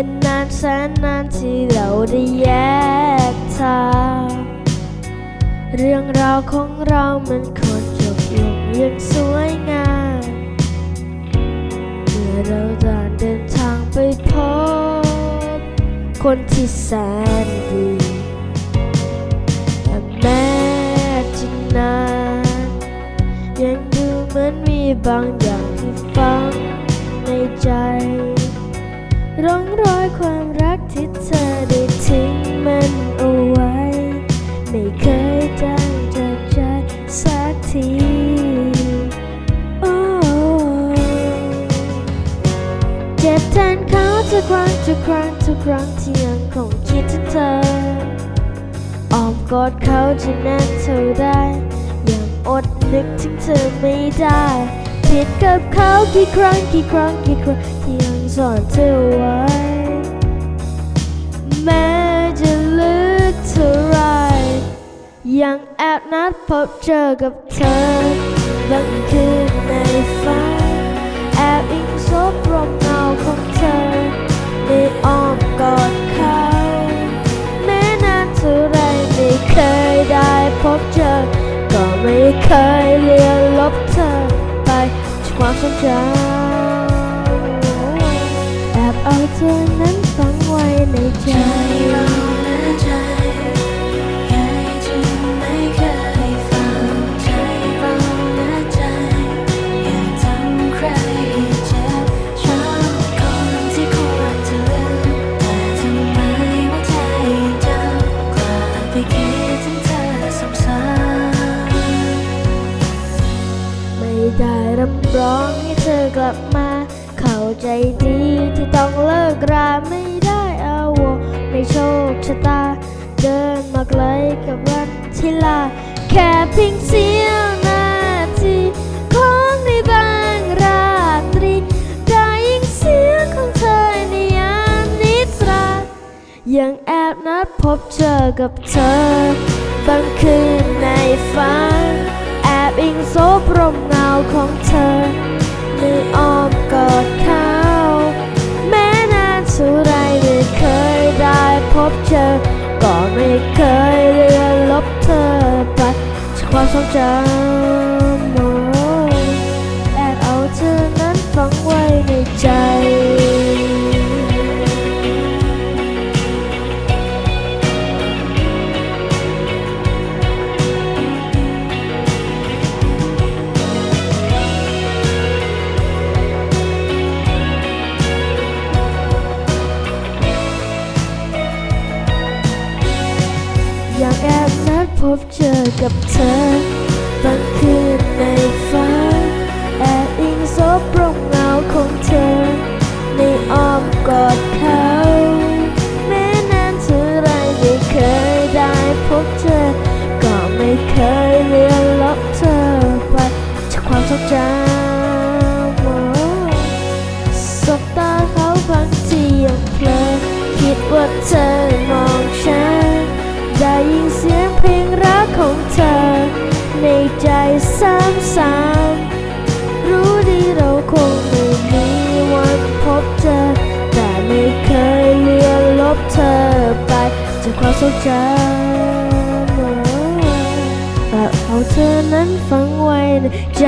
ันนานานแสนนานที่เราได้แยกทางเรื่องราวของเรามันควรจบลงอย่างสวยงามเมื่อเราได้เดินทางไปพบคนที่แสนดีแต่แม้จะนานยังดูเหมือนมีบางอย่างที่ฝังในใจ ร่องรอยความรักที่เธอได้ทิ้งมันเอาไว้ ไม่เคยจางจากใจสักทีโอ้เจ็บแทนเขาทุกครั้งทุกครั้งทุกครั้งที่ยังคงคิดถึงเธออ้อมกอดเขาจะนานเท่าใดยังอดนึกถึงเธอไม่ได้ผิดกับเขากี่ครั้งกี่ครั้งกี่ครั้งที่ยัง สอนเธอไว้ แม้จะลึกเท่าไร ยังแอบนัดพบเจอกับเธอบางคืนในฝัน ได้รำร้องให้เธอกลับมา เข้าใจดีที่ต้องเลิกราไม่ได้อาวรในโชคชะตา เดินมาไกลกับวันที่ลา แค่เพียงเสี้ยวนาทีของในบางราตรีได้ยินเสียงของเธอในยามนิทรา ยังแอบนัดพบเจอกับเธอบางคืนในฝัน อิงโซบรมเงาของเธอในอ้อมกอดเขาแม้นานสุดไรไม่เคยได้พบเจอ ก็ไม่เคยเลือนลบเธอไปจากความทรงจำ บเจอกับเธอบางคืนในฝันแอบอิงซบร่มเงาของเธอ ในอ้อมกอดเขาแม้นานเท่าไรไม่เคยได้พบเจอก็ไม่เคยเลือนลบเธอไปจากความทรงจำ ของเธอ ในใจซ้ำๆรู้ดีเราคงไม่มีวันพบเจอ แต่ไม่เคยเลือนลบเธอไปจากความทรงจำแต่เอาเธอนั้นฝังไว้ในใจ